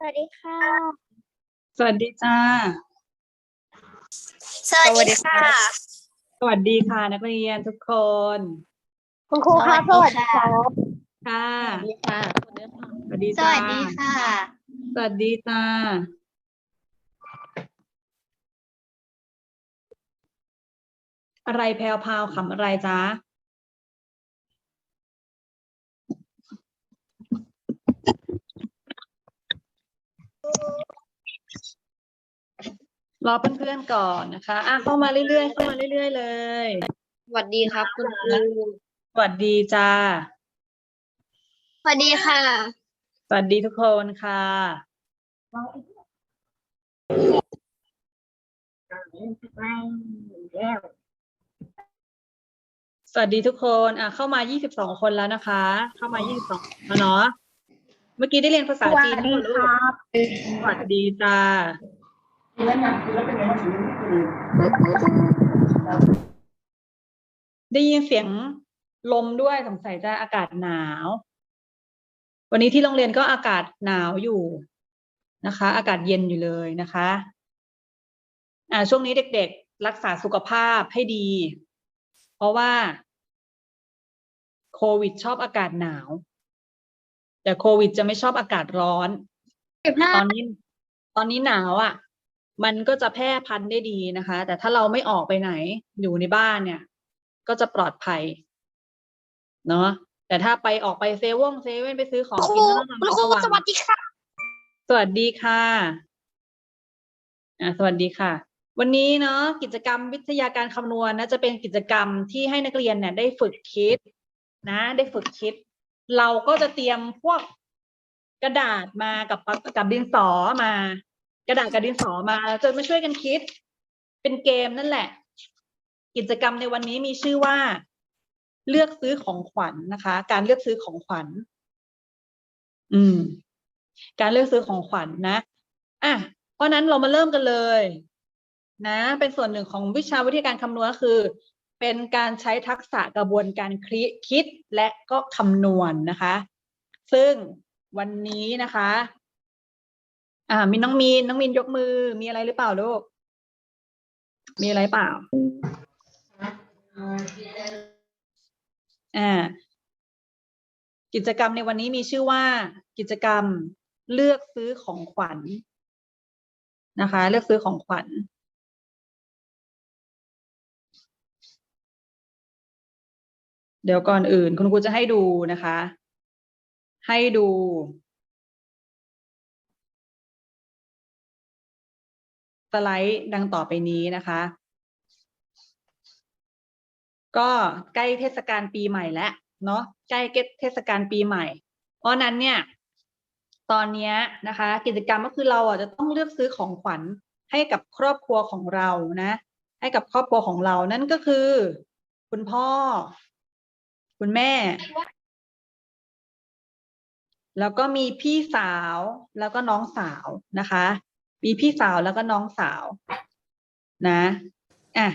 สวัสดีค่ะ สวัสดีจ้า สวัสดีค่ะ สวัสดีค่ะนักเรียนทุกคน คุณครูครับสวัสดีครับค่ะ สวัสดีค่ะสวัสดีสจ้า วัสดีค่ะ สวัสดีจ้า อะไรแพลวพราวขำอะไรจ้า รอเพื่อนๆก่อนนะคะ อะเข้ามาเรื่อยๆ เข้ามาเรื่อย ๆ เลย สวัสดีครับ คุณครูสวัสดีจ้า สวัสดีค่ะ สวัสดีทุกคนค่ะ สวัสดีทุกคน อะเข้ามา 22 คนแล้วนะคะ เข้ามา 22แล้วเนาะ เมื่อกี้ได้เรียนภาษาจีนไหมลูกสวัสดีจ้าได้ยินเสียงลมด้วยสงสัยจะอากาศหนาว วันนี้ที่โรงเรียนก็อากาศหนาวอยู่นะคะ อากาศเย็นอยู่เลยนะคะอ่าช่วงนี้เด็กๆ รักษาสุขภาพให้ดี เพราะว่า โควิดชอบอากาศหนาว แต่โควิดจะไม่ชอบอากาศร้อนตอนนี้ ตอนนี้หนาวอะ มันก็จะแพร่พันธุ์ได้ดีนะคะ แต่ถ้าเราไม่ออกไปไหน อยู่ในบ้านเนี่ย ก็จะปลอดภัย เนาะแต่ถ้าไปออกไปเซเว่นเซเว่นไปซื้อของคกิรูนก็ต้องคุณระครูมัดระวังสวัสดีค่ะ สวัสดีค่ะอ่าสวัสดีค่ะ วันนี้เนาะกิจกรรมวิทยาการคำนวณนะจะเป็นกิจกรรมที่ให้นักเรียนเนี่ยได้ฝึกคิด นะ ได้ฝึกคิด เราก็จะเตรียมพวกกระดาษมากับปากกับดินสอมา กระดาษกับดินสอมาจะมาช่วยกันคิด เป็นเกมนั่นแหละ กิจกรรมในวันนี้มีชื่อว่า เลือกซื้อของขวัญนะคะ การเลือกซื้อของขวัญ อืม การเลือกซื้อของขวัญนะอะเพราะฉะนั้นเรามาเริ่มกันเลย นะ เป็นส่วนหนึ่งของวิชาวิทยาการคำนวณก็คือ เป็นการใช้ทักษะกระบวนการคิดคิดและก็คำนวณนะคะ ซึ่งวันนี้นะคะ อ่ามีน้องมีนน้องมีนยกมือ มีอะไรหรือเปล่าลูก มีอะไรเปล่า อ่า กิจกรรมในวันนี้มีชื่อว่า กิจกรรมเลือกซื้อของขวัญนะคะ เลือกซื้อของขวัญ เดี๋ยวก่อนอื่น คุณครูจะให้ดูนะคะ ให้ดู สไลด์ดังต่อไปนี้นะคะ ก็ใกล้เทศกาลปีใหม่แล้วเนาะใกล้เทศกาลปีใหม่ เพราะนั้นเนี่ย ตอนนี้นะคะ กิจกรรมก็คือเราอะจะต้องเลือกซื้อของขวัญให้กับครอบครัวของเรานะ ให้กับครอบครัวของเรานั่นก็คือ คุณพ่อ คุณแม่ แล้วก็มีพี่สาวแล้วก็น้องสาวนะคะ มีพี่สาวแล้วก็น้องสาว นะอะ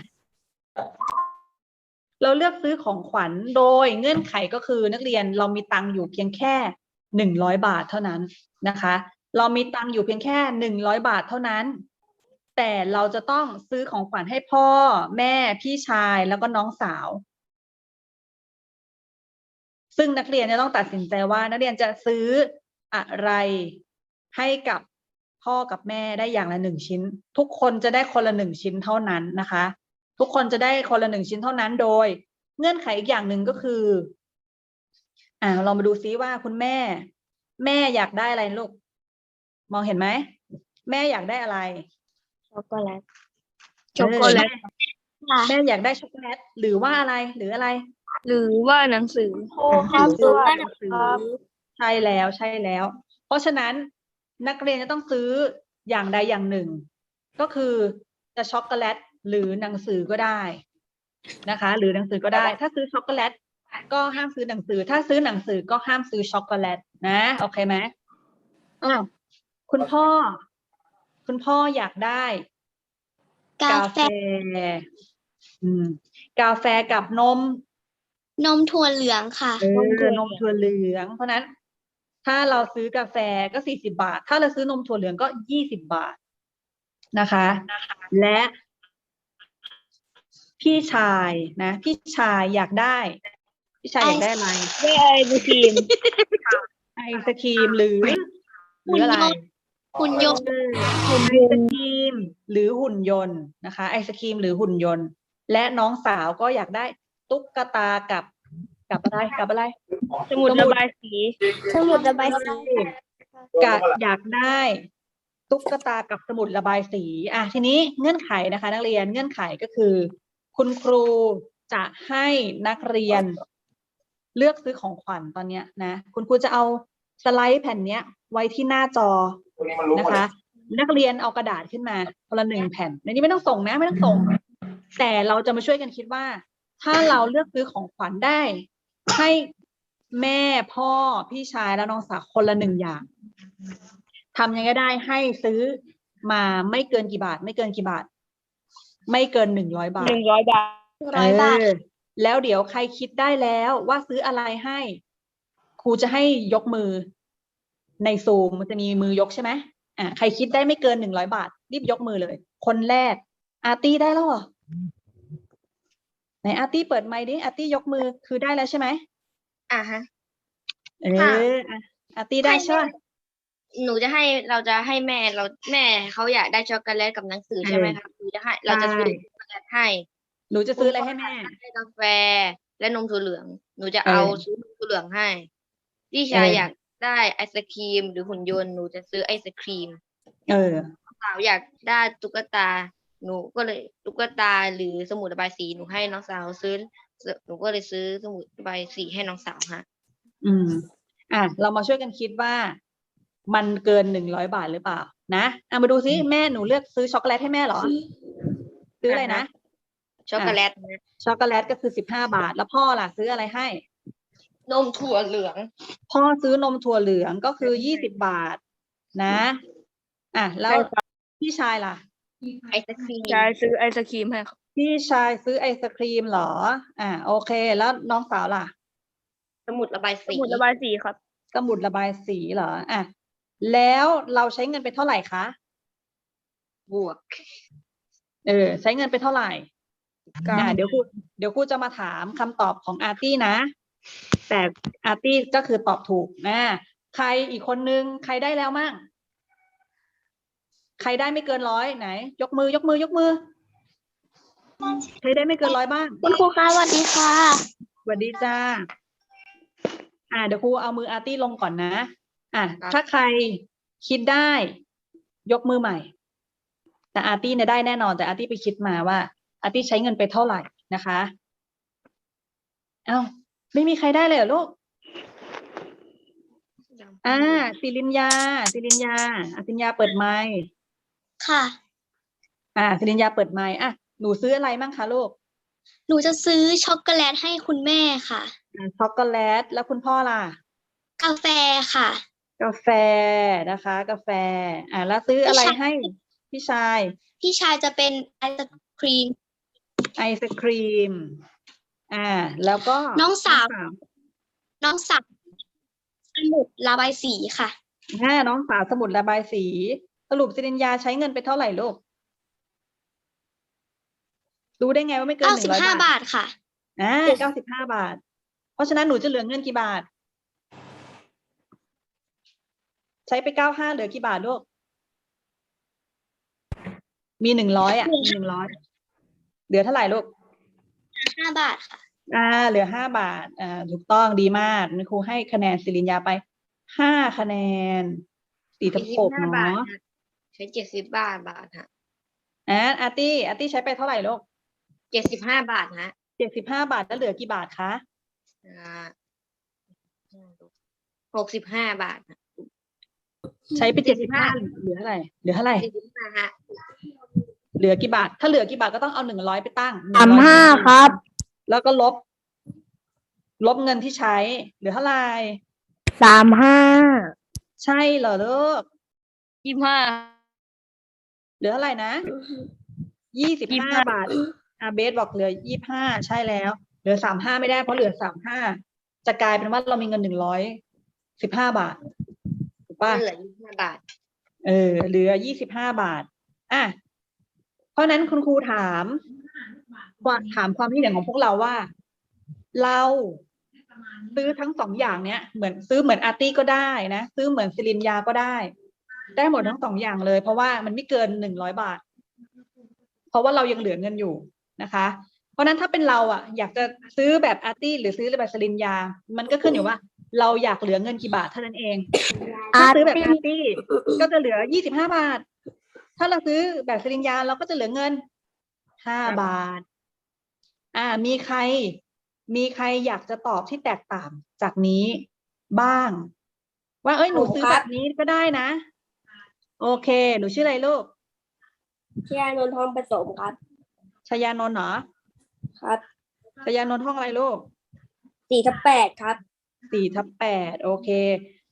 เราเลือกซื้อของขวัญโดยเงื่อนไขก็คือนักเรียนเรามีตังค์อยู่เพียงแค่หนึ่งร้อยบาทเท่านั้นนะคะ เรามีตังค์อยู่เพียงแค่หนึ่งร้อยบาทเท่านั้น แต่เราจะต้องซื้อของขวัญให้พ่อ แม่พี่ชายแล้วก็น้องสาว ซึ่งนักเรียนจะต้องตัดสินใจว่านักเรียนจะซื้ออะไรให้กับพ่อกับแม่ได้อย่างละหนึ่งชิ้น ทุกคนจะได้คนละหนึ่งชิ้นเท่านั้นนะคะ ทุกคนจะได้คนละหนึ่งชิ้นเท่านั้นโดย เงื่อนไขอีกอย่างหนึ่งก็คือ อ่าเรามาดูซิว่าคุณแม่ แม่อยากได้อะไรลูก มองเห็นไหมแม่อยากได้อะไรช็อกโกแลตเออแม่แม่อยากได้ช็อกโกแลตหรือว่าอะไรหรืออะไร หรือว่าหนังสือโอ้ครับหนังสือใช่แล้วใช่แล้ว เพราะฉะนั้นนักเรียนจะต้องซื้ออย่างใดอย่างหนึ่ง ก็คือจะช็อกโกแลตหรือหนังสือก็ได้นะคะ หรือหนังสือก็ได้ ถ้าซื้อช็อกโกแลตก็ห้ามซื้อหนังสือ ถ้าซื้อหนังสือก็ห้ามซื้อช็อกโกแลตนะโอเคไหมอ้าวคุณพ่อ คุณพ่ออยากได้ กาแฟ อืม กาแฟกับนม นมถั่วเหลืองค่ะเออนมถั่วเหลือง เพราะฉะนั้น ถ้าเราซื้อกาแฟก็สี่สิบาท ถ้าเราซื้อนมถั่วเหลืองก็ยี่สิบบาทนะคะ และ พี่ชายนะ พี่ชายอยากได้ พี่ชายอยากได้อะไรได้ไอบูทีมไอศครีมหรือหรืออะไรหุ่นยนต์หุ่นไอศครีมหรือหุ่นยนต์นะคะ ไอศครีมหรือหุ่นยนต์ และน้องสาวก็อยากได้ ตุ๊กตากับกับอะไรกับอะไร สมุดระบายสี สมุดระบายสีกับอยากได้ตุ๊กตากับสมุดระบายสี อะทีนี้เงื่อนไขนะคะ นักเรียนเงื่อนไขก็คือ คุณครูจะให้นักเรียนเลือกซื้อของขวัญตอนเนี้ยนะคุณครูจะเอาสไลด์แผ่นเนี้ย ไว้ที่หน้าจอนะคะ นักเรียนเอากระดาษขึ้นมาคนละหนึ่งแผ่นในนี้ไม่ต้องส่งนะ ไม่ต้องส่ง แต่เราจะมาช่วยกันคิดว่า ถ้าเราเลือกซื้อของขวัญได้ ให้แม่พ่อพี่ชายและน้องสาวคนละหนึ่งอย่างทำยังไงได้ให้ซื้อมาไม่เกินกี่บาท ไม่เกินกี่บาท ไม่เกินหนึ่งร้อยบาทหนึ่งร้อยบาทร้อยบาทเออแล้วเดี๋ยวใครคิดได้แล้วว่าซื้ออะไรให้ ครูจะให้ยกมือ ในซูมมันจะมีมือยกใช่ไหมอ่าใครคิดได้ไม่เกินหนึ่งร้อยบาท รีบยกมือเลย คนแรก อาร์ตี้ได้แล้วเหรอ ไหนอาร์ตี้เปิดไมค์ดิอาร์ตี้ยกมือคือได้แล้วใช่ไหมอะฮะ เอค่ะ ออะอาร์ตี้ได้ใช่ไหม หนูจะให้เราจะให้แม่เราแม่เขาอยากได้ช็อกโกแลตกับหนังสือใช่ไหมคะหนูจะให้เราจะซื้อช็อกโกแลตให้หนูจะซื้ออะไรให้แม่ ให้กาแฟและนมถั่วเหลือง หนูจะเออเอาซื้อนมถั่วเหลืองให้พี่ชายเอออ อยากได้ไอศครีมหรือหุ่นยนต์หนูจะซื้อไอศครีมเออ สาวอยากได้ตุ๊กตา หนูก็เลยตุ๊กตาหรือสมุดระบายสีหนูให้น้องสาวซื้อ หนูก็เลยซื้อสมุดระบายสีให้น้องสาวฮะ อืม อะเรามาช่วยกันคิดว่ามันเกินหนึ่งร้อยบาทหรือเปล่า นะอะมาดูซิแม่หนูเลือกซื้อช็อกโกแลตให้แม่เหรอ ซื้ออะไรนะ ช็อกโกแลตนะช็อกโกแลตก็คือสิบห้าบาท แล้วพ่อล่ะซื้ออะไรให้ นมถั่วเหลือง พ่อซื้อนมถั่วเหลืองก็คือยี่สิบบาท นะ อะแล้วพี่ชายล่ะ ไอศครีมยายซื้อไอศครีมให้ครับพี่ชายซื้อไอศครีมเหรอ อะโอเค แล้วน้องสาวล่ะ สมุดระบายสสีมุดระบายสีครับ สมุดระบายสีเหรอ อะ แล้วเราใช้เงินไปเท่าไหร่คะ บวก เออ ใช้เงินไปเท่าไหร่เก้าอ่าเดี๋ยวครูเดี๋ยวครูจะมาถามคำตอบของอาร์ตี้นะ แต่อาร์ตี้ก็คือตอบถูกนะ ใครอีกคนนึง ใครได้แล้วมั่ง ใครได้ไม่เกินร้อยไหน ยกมือยกมือยกมือ ใครได้ไม่เกินร้อยบ้างคุณครูคะสวัสดีค่ะสวัสดีจ้า อ่าเดี๋ยวครูเอามืออาร์ตี้ลงก่อนนะ อะถ้าใครคิดได้ ยกมือใหม่ แต่อาร์ตี้เนี่ยได้แน่นอน แต่อาร์ตี้ไปคิดมาว่า อาร์ตี้ใช้เงินไปเท่าไหร่นะคะเอ้าไม่มีใครได้เลยเหรอลูกอ่าสิรินยาสิรินยาอะสิรินยาเปิดไมค์ ค่ะ อ่าสิรินยาเปิดไมค์อะหนูซื้ออะไรมั่งคะลูก หนูจะซื้อช็อกโกแลตให้คุณแม่ค่ะอ่าช็อกโกแลตแล้วคุณพ่อล่ะ กาแฟค่ะ กาแฟนะคะ กาแฟ อ่าแล้วซื้ออะไรให้พี่ชาย พี่ชายจะเป็นไอศครีม ไอศครีม อ่า แล้วก็น้องสาว น้องสักสมุดระบายสีค่ะอ่าน้องสาวสมุดระบายสี สรุปสิรินยาใช้เงินไปเท่าไหร่ลูก รู้ได้ไงว่าไม่เกินหนึ่งร้อย95บาท บาทค่ะ อ่าเก้าสิบห้าบาท เพราะฉะนั้นหนูจะเหลือเงินกี่บาท ใช้ไปเก้าห้าเหลือกี่บาทลูก มีหนึ่งร้อยอะมีหนึ่งร้อยเหลือเท่าไหร่ลูก5บาทค่ะ อ่า เหลือห้าบาท อ่า ถูกต้องดีมากครูให้คะแนนสิรินยาไปห้าคะแนนสี่ทับหก75บาทเนาะฮะ ใช้เจ็ดสิบบาทบาทฮะอ่าอาร์ตี้อาร์ตี้ใช้ไปเท่าไหร่ลูกเจ็ดสิบห้าบาทฮะเจ็ดสิบห้าบาทแล้วเหลือกี่บาทคะอ่าหกสิบห้าบาทฮะใช้ไปเจ็ดสิบห้าเหลือเท่าไหร่เหลือเท่าไหร่เจ็ดสิบห้าฮะเหลือกี่บาท ถ้าเหลือกี่บาทก็ต้องเอาหนึ่งร้อยไปตั้งสามห้า100ครับ แล้วก็ลบ ลบเงินที่ใช้ เหลือเท่าไหร่สามห้าใช่เหรอลูกยี่ห้า เหลือเท่าไหร่นะยี่สิบห้า25บาทอาเบสบอกเหลือยี่ห้าใช่แล้ว เหลือสามห้าไม่ได้เพราะเหลือสามห้าจะกลายเป็นว่าเรามีเงินหนึ่งร้อยสิบห้าบาทถูกป่ะเหลือยี่สิบห้าบาท เออ เหลือยี่สิบห้าบาทอะเพราะฉะนั้นคุณครูถามว่าถามความคิดเห็นของพวกเราว่า เราซื้อทั้งสองอย่างเนี้ยเหมือนซื้อเหมือนอาร์ตี้ก็ได้นะ ซื้อเหมือนซิลินยาก็ได้ ได้หมดทั้งสองอย่างเลย เพราะว่ามันไม่เกินหนึ่งร้อยบาท เพราะว่าเรายังเหลือเงินอยู่นะคะ เพราะฉะนั้นถ้าเป็นเราอะ อยากจะซื้อแบบอาร์ตี้หรือซื้อแบบซิลินยา มันก็ขึ้นอยู่ว่า เราอยากเหลือเงินกี่บาทเท่านั้นเองถ้าซื้อแบบอาร์ตี้ก็จะเหลือยี่สิบห้าบาท ถ้าเราซื้อแบบสลิงยาเราก็จะเหลือเงินห้าบาท อ่า มีใคร มีใครอยากจะตอบที่แตกต่างจากนี้บ้าง ว่าเอ้ยหนูซื้อแบบนี้ก็ได้นะ โอเค หนูชื่ออะไรลูกเชียนนทองผสมครับ ชยานนท์เหรอครับชยานนท์ห้องอะไรลูกสี่ทับแปดครับ สี่ทับแปดโอเค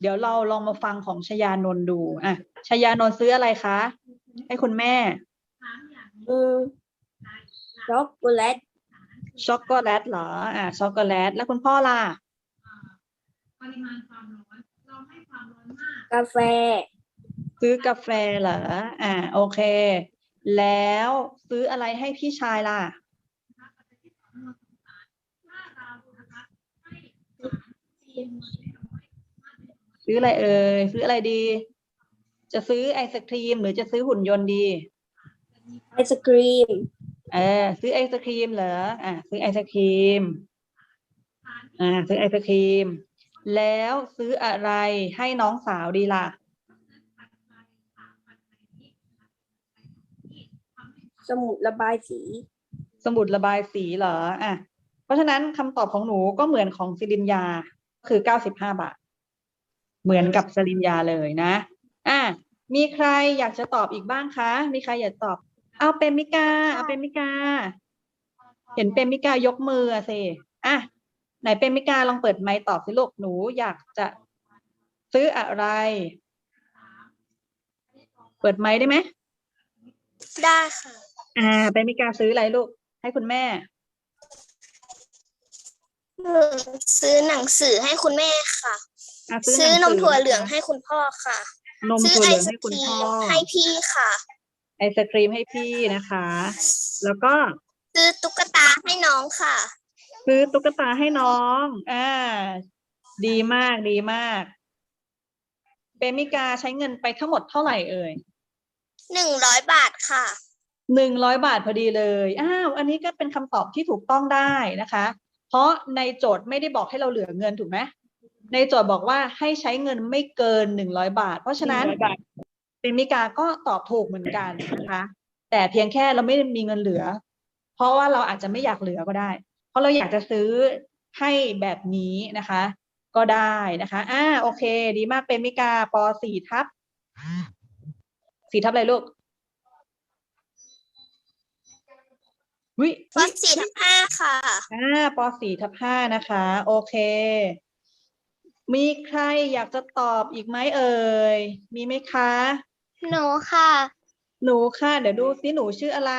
เดี๋ยวเราลองมาฟังของชยานนท์ดูอะชยานนท์ซื้ออะไรคะ ให้คุณแม่ อืมช็อกโกแลตช็อกโกแลตเหรอ อ่าช็อกโกแลต แล้วคุณพ่อล่ะ กาแฟ ซื้อกาแฟเหรอ อ่า โอเค แล้วซื้ออะไรให้พี่ชายล่ะ ซื้ออะไรเอ่ย ซื้ออะไรดี จะซื้อไอศครีม หรือจะซื้อหุ่นยนต์ดี ไอศกรีม เออ ซื้อไอศครีมเหรอ อ่า ซื้อไอศครีม อ่า ซื้อไอศครีม แล้วซื้ออะไรให้น้องสาวดีล่ะ สมุดระบายสี สมุดระบายสีเหรออะเพราะฉะนั้นคำตอบของหนูก็เหมือนของซิลินยาคือเก้าสิบห้าบาท เหมือนกับซิลินยาเลยนะอะมีใครอยากจะตอบอีกบ้างคะ มีใครอยากตอบ เอาเป็นมิกา เอาเป็นมิกา เห็นเป็นมิกายกมืออะสิอะไหนเป็นมิกาลองเปิดไมค์ตอบสิลูกหนูอยากจะซื้ออะไร เปิดไมค์ได้ไหม ได้ค่ะ อ่าเป็นมิกาซื้ออะไรลูก ให้คุณแม่ซื้อหนังสือให้คุณแม่ค่ะ อะซื้อหนมถั่วสืเหลืองให้คุณพ่อค่ะ นมซื้อถั่วไอเหลืองศให้กคุณรีพ่อมให้พี่ค่ะ ไอศครีมให้พี่นะคะ แล้วก็ซื้อตุ๊กตาให้น้องค่ะ ซื้อตุ๊กตาให้น้องอ่าดีมากดีมากเปมิกาใช้เงินไปทั้งหมดเท่าไหร่เอ่ย หนึ่งร้อยบาทค่ะ หนึ่งร้อยบาทพอดีเลยอ้าวอันนี้ก็เป็นคำตอบที่ถูกต้องได้นะคะ เพราะในโจทย์ไม่ได้บอกให้เราเหลือเงินถูกไหมในโจทย์บอกว่าให้ใช้เงินไม่เกินหนึ่งร้อยบาท เพราะฉะนั้นเปมิกาก็ตอบถูกเหมือนกันนะคะ แต่เพียงแค่เราไม่ได้มีเงินเหลือ เพราะว่าเราอาจจะไม่อยากเหลือก็ได้ เพราะเราอยากจะซื้อให้แบบนี้นะคะ ก็ได้นะคะอ่าโอเค ดีมากเป็นมิกาปสี่ทับสี่ทับอะไรลูก วิฟอสสี่ทับห้าค่ะอ่าปสี่ทับห้านะคะ โอเค มีใครอยากจะตอบอีกไหมเอ่ย มีไหมคะ หนูค่ะ หนูค่ะ เดี๋ยวดูซิหนูชื่ออะไร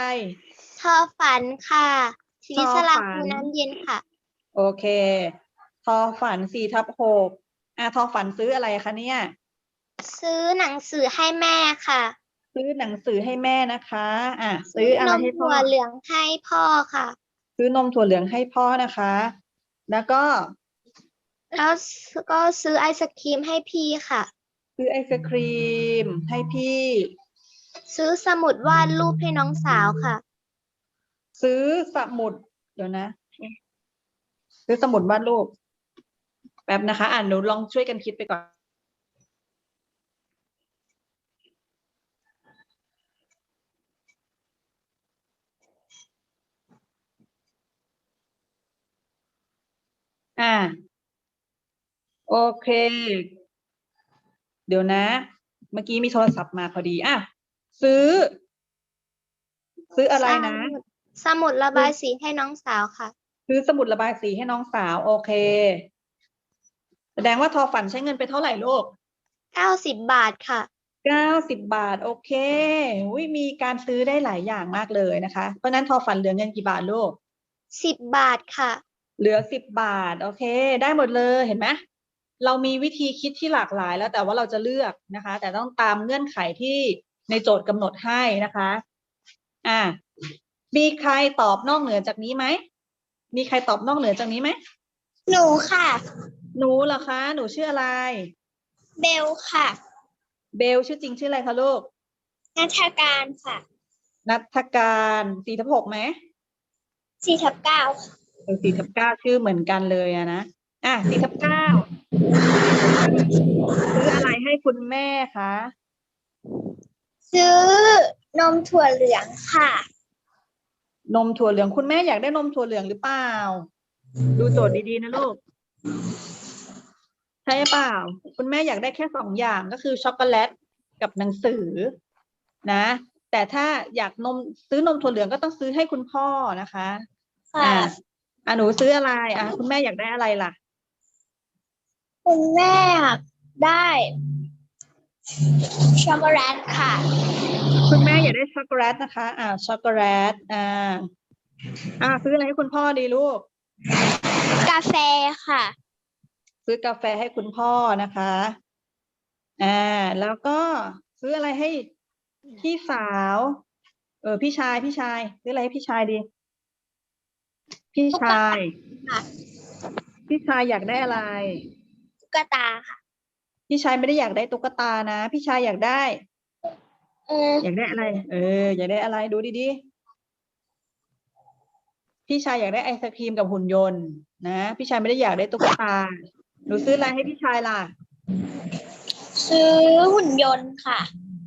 ทอฝันค่ะชีวิตสลับทอฝันคูน้ำเย็นค่ะ โอเค ทอฝันสี่ทับหกอ่าทอฝันซื้ออะไรคะเนี่ย ซื้อหนังสือให้แม่ค่ะ ซื้อหนังสือให้แม่นะคะ อะ ซื้ออะไรนมให้พ่ถั่อวเหลืองให้พ่อค่ะ ซื้อนมถั่วเหลืองให้พ่อนะคะ แล้วก็แล้วก็ซื้อไอศครีมให้พี่ค่ะ ซื้อไอศครีมให้พี่ ซื้อสมุดวาดรูปให้น้องสาวค่ะ ซื้อสมุดเดี๋ยวนะ ซื้อสมุดวาดรูปแป๊บนะคะ อ่านหนูลองช่วยกันคิดไปก่อน อ่าโอเค เดี๋ยวนะ เมื่อกี้มีโทรศัพท์มาพอดีอะซื้อ ซื้ออะไรนะสมุดสมุดระบายสีให้น้องสาวค่ะ ซื้อสมุดระบายสีให้น้องสาว โอเค แสดงว่าทอฝันใช้เงินไปเท่าไหร่ลูกเก้าสิบบาทค่ะเก้าสิบบาท โอเคอุยมีการซื้อได้หลายอย่างมากเลยนะคะ เพราะฉะนั้นทอฝันเหลือเงินกี่บาทลูกสิบบาทค่ะ เหลือสิบบาท โอเค ได้หมดเลยเห็นไหมเรามีวิธีคิดที่หลากหลายแล้วแต่ว่าเราจะเลือกนะคะ แต่ต้องตามเงื่อนไขที่ในโจทย์กำหนดให้นะคะ อ่า มีใครตอบนอกเหนือจากนี้ไหม มีใครตอบนอกเหนือจากนี้ไหม หนูค่ะ หนูเหรอคะ หนูชื่ออะไร เบลค่ะ เบลชื่อจริงชื่ออะไรคะลูก นัทการค่ะ นัทการสี่ทับหกไหมสี่ทับเก้าค่ะเออ สี่ทับเก้าชื่อเหมือนกันเลยอะนะอะสี่ทับเก้าซื้ออะไรให้คุณแม่คะซื้อนมถั่วเหลืองค่ะ นมถั่วเหลืองคุณแม่อยากได้นมถั่วเหลืองหรือเปล่า ดูโจทย์ดีๆนะลูกใช่เปล่า คุณแม่อยากได้แค่สองอย่างก็คือช็อกโกแลตกับหนังสือนะ แต่ถ้าอยากนมซื้อนมถั่วเหลืองก็ต้องซื้อให้คุณพ่อนะคะ ค่ะ อ่าอะหนูซื้ออะไรอะคุณแม่อยากได้อะไรล่ะ คุณแม่อยากได้ช็อกโกแลตค่ะ คุณแม่อยากได้ช็อกโกแลตนะคะ อ่าช็อกโกแลตอ่าอ่าซื้ออะไรให้คุณพ่อดีลูก กาแฟค่ะ ซื้อกาแฟให้คุณพ่อนะคะอ่าแล้วก็ซื้ออะไรให้พี่สาว เออพี่ชายพี่ชาย ซื้ออะไรให้พี่ชายดี พี่ชาย ค่ะพี่ชายอยากได้อะไร ตุ๊กตาค่ะ พี่ชายไม่ได้อยากได้ตุ๊กตานะ พี่ชายอยากได้ เอออยากได้อะไร เออ อยากได้อะไรดูดีๆ พี่ชายอยากได้ไอศครีมกับหุ่นยนต์ นะ พี่ชายไม่ได้อยากได้ตุ๊กตา หนูซื้ออะไรให้พี่ชายล่ะ ซื้อหุ่นยนต์ค่ะ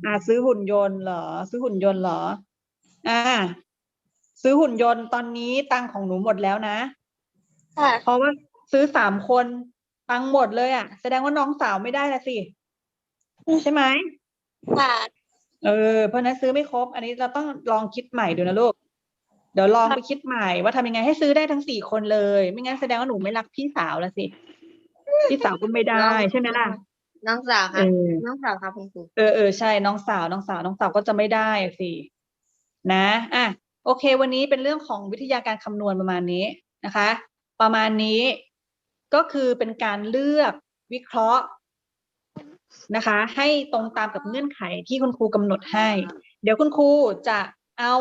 อ่าซื้อหุ่นยนต์เหรอ ซื้อหุ่นยนต์เหรอ อ่า ซื้อหุ่นยนต์ตอนนี้ตังค์ของหนูหมดแล้วนะค่ะเพราะว่าซื้อสามคนตังค์หมดเลยอะ แสดงว่าน้องสาวไม่ได้ละสิ ใช่ไหมค่ะเออเพราะฉะนั้นซื้อไม่ครบ อันนี้เราต้องลองคิดใหม่ดูนะลูก เดี๋ยวลองไปคิดใหม่ว่าทำยังไงให้ซื้อได้ทั้งสี่คนเลย ไม่งั้นแสดงว่าหนูไม่รักพี่สาวละสิ พี่สาวก็ไม่ได้ใช่ไหมล่ะน้องสาวเอค่ะอน้องสาวค่ะคุณครูเออเออใช่น้องสาวน้องสาวน้องสาวก็จะไม่ได้อะสินะ อะ โอเค วันนี้เป็นเรื่องของวิทยาการคำนวณประมาณนี้นะคะ ประมาณนี้ก็คือเป็นการเลือกวิเคราะห์นะคะ ให้ตรงตามกับเงื่อนไขที่คุณครูกำหนดให้ เดี๋ยวคุณครูจะเอา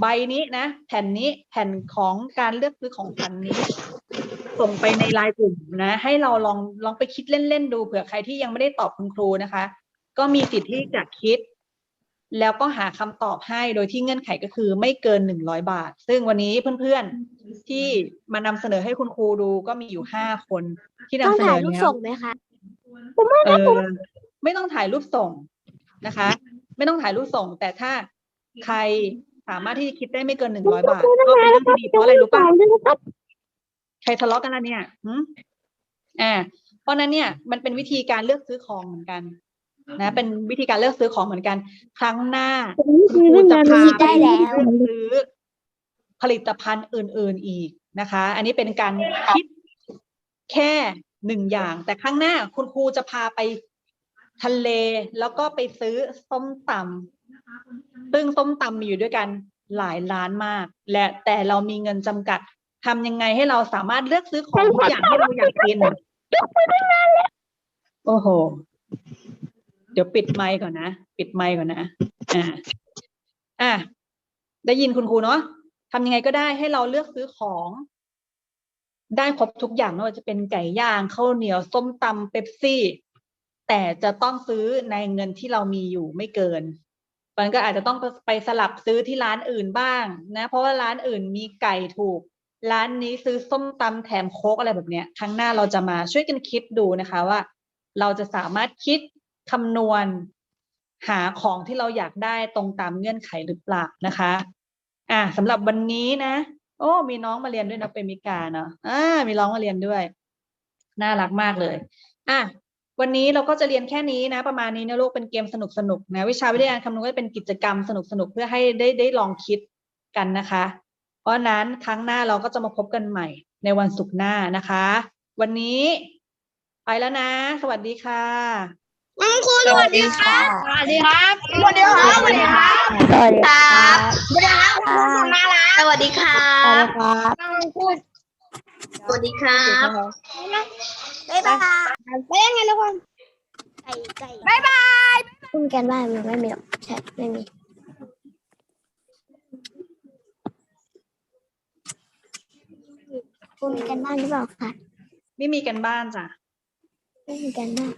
ใบนี้นะ แผ่นนี้แผ่นของการเลือกซื้อของขวัญนนี้ ส่งไปในไลน์กลุ่มนะ ให้เราลองลองไปคิดเล่นๆดูเผื่อใครที่ยังไม่ได้ตอบคุณครูนะคะ ก็มีสิทธิ์ที่จะคิด แล้วก็หาคำตอบให้โดยที่เงื่อนไขก็คือไม่เกินหนึ่งร้อยบาท ซึ่งวันนี้เพื่อนๆที่มานำเสนอให้คุณครูดูก็มีอยู่ห้าคนที่นำเสนอแล้วคะเออไม่ต้องถ่ายรูปส่งนะคะ ไม่ต้องถ่ายรูปส่ง แต่ถ้าใครสามารถที่จะคิดได้ไม่เกินหนึ่งร้อยบาท ก็เป็นเรื่องที่ดีเพราะอะไรรู้ป่ะใครทะเลาะกันล่ะเนี่ยหืมอ่าเพราะฉะนั้นเนี่ยมันเป็นวิธีการเลือกซื้อของเหมือนกัน นะเป็นวิธีการเลือกซื้อของเหมือนกัน ครั้งหน้าคุณครูจะพาไปได้แล้วซื้อผลิตภัณฑ์อื่น ๆอีกนะคะ อันนี้เป็นการคิดแค่หนึ่งอย่าง แต่ครั้งหน้าคุณครูจะพาไปทะเลแล้วก็ไปซื้อส้มตำซึ่งส้มตำมีอยู่ด้วยกันหลายร้านมาก และแต่เรามีเงินจำกัดทำยังไงให้เราสามารถเลือกซื้อของทุกอย่างที่เราอยากกินโอ้โห เดี๋ยวปิดไมค์ก่อนนะ ปิดไมค์ก่อนนะ อ่า อะได้ยินคุณครูเนาะทำยังไงก็ได้ให้เราเลือกซื้อของ ได้ครบทุกอย่างไม่ว่าจะเป็นไก่ย่างข้าวเหนียวส้มตำเป๊ปซี่ แต่จะต้องซื้อในเงินที่เรามีอยู่ไม่เกินมันก็อาจจะต้องไปสลับซื้อที่ร้านอื่นบ้าง นะ เพราะว่าร้านอื่นมีไก่ถูก ร้านนี้ซื้อส้มตำแถมโค้กอะไรแบบเนี้ย ครั้งหน้าเราจะมาช่วยกันคิดดูนะคะว่า เราจะสามารถคิด คำนวณหาของที่เราอยากได้ตรงตามเงื่อนไขหรือเปล่านะคะ อะสำหรับวันนี้นะ โอ้มีน้องมาเรียนด้วยนะเปมิกาเนาะอ่ามีน้องมาเรียนด้วย น่ารักมากเลย อะวันนี้เราก็จะเรียนแค่นี้นะ ประมาณนี้นะลูกเป็นเกมสนุกสนุกนะ วิชาวิทยาการคำนวณก็เป็นกิจกรรมสนุกสนุกเพื่อให้ได้ได้ลองคิดกันนะคะ เพราะนั้นครั้งหน้าเราก็จะมาพบกันใหม่ในวันศุกร์หน้านะคะ วันนี้ไปแล้วนะ สวัสดีค่ะ คุณครูสวัสดีค่ะสวัสดีครับสวัสดีครับสวัสดีครับสวัสดีครับสวัสดีครับคุณครูสุนารัตน์สวัสดีครัสวัสบดีครับคุณครูสวัสดีครับนะบ๊ายบายไปยังไงแล้วกันไก่ไก่บ๊ายบายคุณกันบ้านมันไม่มีหรอกใช่ไม่มีคุณมีกันบ้านหรือเปล่าคะไม่มีกันบ้านจ้ะไม่มีกันบ้าน